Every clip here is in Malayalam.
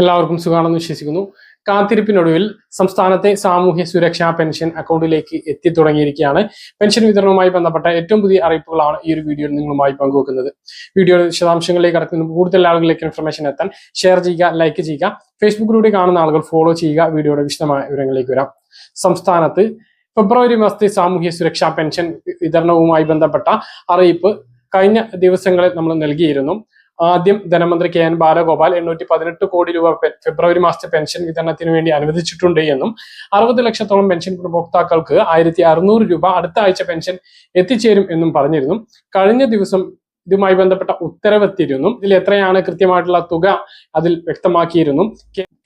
എല്ലാവർക്കും സുഖമാണെന്ന് വിശ്വസിക്കുന്നു. കാത്തിരിപ്പിനൊടുവിൽ സംസ്ഥാനത്തെ സാമൂഹ്യ സുരക്ഷാ പെൻഷൻ അക്കൗണ്ടിലേക്ക് എത്തി തുടങ്ങിയിരിക്കുകയാണ്. പെൻഷൻ വിതരണവുമായി ബന്ധപ്പെട്ട ഏറ്റവും പുതിയ അറിയിപ്പുകളാണ് ഈ ഒരു വീഡിയോയിൽ നിങ്ങളുമായി പങ്കുവെക്കുന്നത്. വീഡിയോയുടെ വിശദാംശങ്ങളിലേക്ക് കടക്കുന്ന കൂടുതൽ ആളുകളിലേക്ക് ഇൻഫർമേഷൻ എത്താൻ ഷെയർ ചെയ്യുക ലൈക്ക് ചെയ്യുക ഫേസ്ബുക്കിലൂടെ കാണുന്ന ആളുകൾ ഫോളോ ചെയ്യുക വീഡിയോയുടെ വിശദമായ വിവരങ്ങളിലേക്ക് വരാം. സംസ്ഥാനത്ത് ഫെബ്രുവരി മാസത്തെ സാമൂഹ്യ സുരക്ഷാ പെൻഷൻ വിതരണവുമായി ബന്ധപ്പെട്ട അറിയിപ്പ് കഴിഞ്ഞ ദിവസങ്ങളിൽ നമ്മൾ നൽകിയിരുന്നു. ആദ്യം ധനമന്ത്രി കെ എൻ ബാലഗോപാൽ എണ്ണൂറ്റി പതിനെട്ട് കോടി രൂപ ഫെബ്രുവരി മാസത്തെ പെൻഷൻ വിതരണത്തിന് വേണ്ടി അനുവദിച്ചിട്ടുണ്ട് എന്നും അറുപത് ലക്ഷത്തോളം പെൻഷൻ ഗുണഭോക്താക്കൾക്ക് ആയിരത്തി അറുന്നൂറ് രൂപ അടുത്ത ആഴ്ച പെൻഷൻ എത്തിച്ചേരും എന്നും പറഞ്ഞിരുന്നു. കഴിഞ്ഞ ദിവസം ഇതുമായി ബന്ധപ്പെട്ട ഉത്തരവെത്തിയിരുന്നു. ഇതിൽ എത്രയാണ് കൃത്യമായിട്ടുള്ള തുക അതിൽ വ്യക്തമാക്കിയിരുന്നു.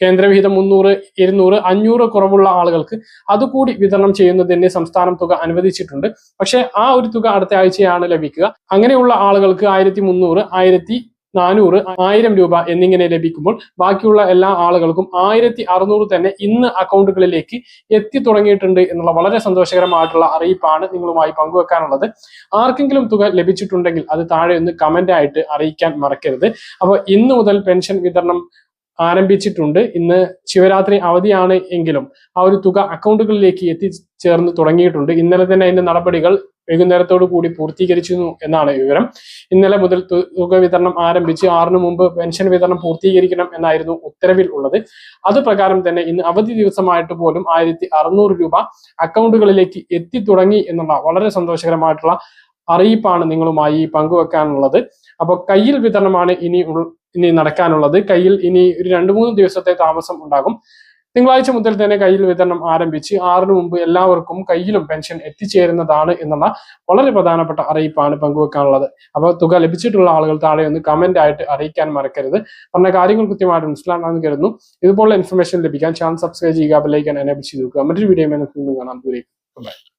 കേന്ദ്രവിഹിതം മുന്നൂറ് ഇരുന്നൂറ് അഞ്ഞൂറ് കുറവുള്ള ആളുകൾക്ക് അതുകൂടി വിതരണം ചെയ്യുന്നതിന് സംസ്ഥാനം തുക അനുവദിച്ചിട്ടുണ്ട്. പക്ഷേ ആ ഒരു തുക അടുത്ത ആഴ്ചയാണ് ലഭിക്കുക. അങ്ങനെയുള്ള ആളുകൾക്ക് ആയിരത്തി മുന്നൂറ് ആയിരത്തി നാനൂറ് ആയിരം രൂപ എന്നിങ്ങനെ ലഭിക്കുമ്പോൾ ബാക്കിയുള്ള എല്ലാ ആളുകൾക്കും ആയിരത്തി അറുന്നൂറ് തന്നെ ഇന്ന് അക്കൗണ്ടുകളിലേക്ക് എത്തി തുടങ്ങിയിട്ടുണ്ട് എന്നുള്ള വളരെ സന്തോഷകരമായിട്ടുള്ള അറിയിപ്പാണ് നിങ്ങളുമായി പങ്കുവെക്കാനുള്ളത്. ആർക്കെങ്കിലും തുക ലഭിച്ചിട്ടുണ്ടെങ്കിൽ അത് താഴെ ഒന്ന് കമന്റ് ആയിട്ട് അറിയിക്കാൻ മറക്കരുത്. അപ്പോൾ ഇന്ന് മുതൽ പെൻഷൻ വിതരണം ആരംഭിച്ചിട്ടുണ്ട്. ഇന്ന് ശിവരാത്രി അവധിയാണ് എങ്കിലും ആ ഒരു തുക അക്കൗണ്ടുകളിലേക്ക് എത്തിച്ചേർന്ന് തുടങ്ങിയിട്ടുണ്ട്. ഇന്നലെ തന്നെ അതിന്റെ നടപടികൾ വൈകുന്നേരത്തോടു കൂടി പൂർത്തീകരിച്ചു എന്നാണ് വിവരം. ഇന്നലെ മുതൽ തുക വിതരണം ആരംഭിച്ച് ആറിനു മുമ്പ് പെൻഷൻ വിതരണം പൂർത്തീകരിക്കണം എന്നായിരുന്നു ഉത്തരവിൽ ഉള്ളത്. അത് പ്രകാരം തന്നെ ഇന്ന് അവധി ദിവസമായിട്ട് പോലും ആയിരത്തി രൂപ അക്കൗണ്ടുകളിലേക്ക് എത്തി തുടങ്ങി എന്നുള്ള വളരെ സന്തോഷകരമായിട്ടുള്ള അറിയിപ്പാണ് നിങ്ങളുമായി പങ്കുവെക്കാനുള്ളത്. അപ്പോൾ കയ്യിൽ വിതരണമാണ് ഇനി ഇനി നടക്കാനുള്ളത്. കയ്യിൽ ഇനി ഒരു രണ്ട് മൂന്ന് ദിവസത്തെ താമസം ഉണ്ടാകും. തിങ്കളാഴ്ച മുതൽ തന്നെ കയ്യിൽ വിതരണം ആരംഭിച്ച് ആറിനു മുമ്പ് എല്ലാവർക്കും കയ്യിലും പെൻഷൻ എത്തിച്ചേരുന്നതാണ് എന്നുള്ള വളരെ പ്രധാനപ്പെട്ട അറിയിപ്പാണ് പങ്കുവെക്കാനുള്ളത്. അപ്പോൾ തുക ലഭിച്ചിട്ടുള്ള ആളുകൾ താഴെ ഒന്ന് കമന്റ് ആയിട്ട് അറിയിക്കാൻ മറക്കരുത്. പറഞ്ഞ കാര്യങ്ങൾ കൃത്യമായിട്ട് മനസ്സിലാണെന്ന് കരുതുന്നു. ഇതുപോലുള്ള ഇൻഫർമേഷൻ ലഭിക്കാൻ ചാനൽ സബ്സ്ക്രൈബ് ചെയ്യുക ബെല്ലൈക്കൻ എനേബിൾ ചെയ്ത് നോക്കുക മറ്റൊരു വീഡിയോ കാണാൻ ദൂരേക്ക്